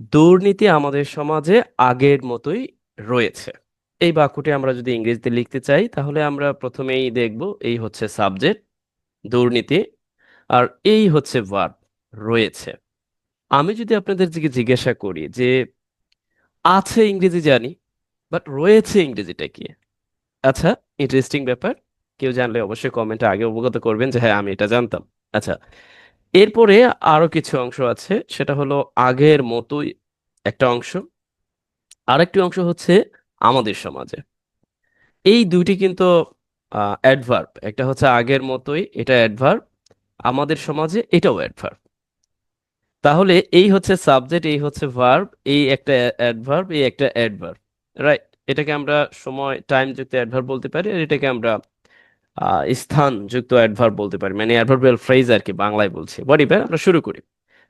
দুর্নীতি আমাদের সমাজে আগের মতোই রয়েছে। এই বাক্যটি আমরা যদি ইংরেজিতে লিখতে চাই, তাহলে আমরা প্রথমেই দেখব এই হচ্ছে সাবজেক্ট, দুর্নীতি, আর এই হচ্ছে ভার্ব রয়েছে। আমি যদি আপনাদের দিকে জিজ্ঞাসা করি যে, আছে ইংরেজি জানি, বাট রয়েছে ইংরেজিটা কি? আচ্ছা ইন্টারেস্টিং ব্যাপার। কেউ জানলে অবশ্যই কমেন্টে আগে অবগত করবেন যে হ্যাঁ আমি এটা জানতাম। আচ্ছা এরপরে আরও কিছু অংশ আছে, সেটা হলো আগের মতোই একটা অংশ। আরেকটি অংশ হচ্ছে আমাদের সমাজে। এই দুইটি কিন্তু অ্যাডভার্ব একটা হচ্ছে আগের মতোই, এটা অ্যাডভার্ব আমাদের সমাজে এটাও অ্যাডভার্ব তাহলে এই হচ্ছে সাবজেক্ট এই হচ্ছে ভার্ব এই একটা অ্যাডভার্ব এই একটা অ্যাডভার্ব রাইট এটাকে আমরা সময় টাইম যুক্ত অ্যাডভার্ব বলতে পারি, আর এটাকে আমরা স্থান যুক্ত অ্যাডভার্ব বলতে পারি। মানে অ্যাডভার্বিয়াল ফ্রেজ আর কি, বাংলায় বলছি। বডি আমরা শুরু করি।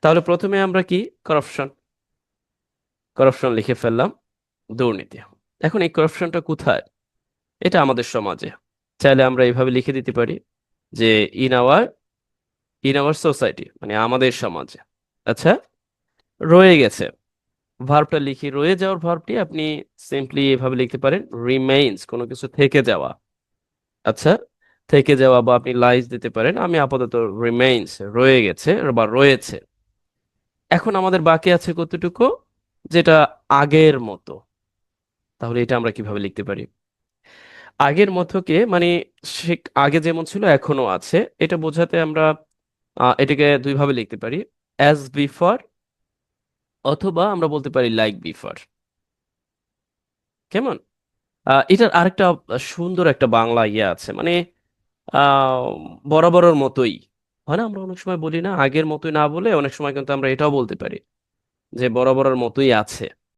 তাহলে প্রথমে আমরা কি? করাপশন করাপশন লিখে ফেললাম। দুর্নীতি। এখন এই করাপশনটা কোথায়? এটা আমাদের সমাজে। চাইলে আমরা এইভাবে লিখে দিতে পারি যে in our in our society মানে আমাদের সমাজে। আচ্ছা রয়ে গেছে। ভার্বটা লিখি, রয়ে যাওয়ার ভার্বটি আপনি সিম্পলি এভাবে লিখতে পারেন রিমেইনস কোনো কিছু থেকে যাওয়া। আচ্ছা থেকে যাওয়া বা আপনি লাইজ দিতে পারেন, আমি আপাতত রিমেইনস রয়ে গেছে বা রয়েছে। এখন আমাদের বাকি আছে কতটুকু? যেটা আগের মতো। তাহলে এটা আমরা কীভাবে লিখতে পারি? আগের মতোকে মানে সে আগে যেমন ছিল এখনও আছে। এটা বোঝাতে আমরা এটাকে দুইভাবে লিখতে পারি। অ্যাজ বিফর অথবা আমরা বলতে পারি লাইক বিফর কেমন? এটার আরেকটা সুন্দর একটা বাংলা ইয়ে আছে। মানে বরাবরের মতোই। হয় না? আমরা অনেক সময় বলি না, আগের মতোই না বলে অনেক সময় কিন্তু আমরা এটাও বলতে পারি যে বরাবরের মতোই আছে।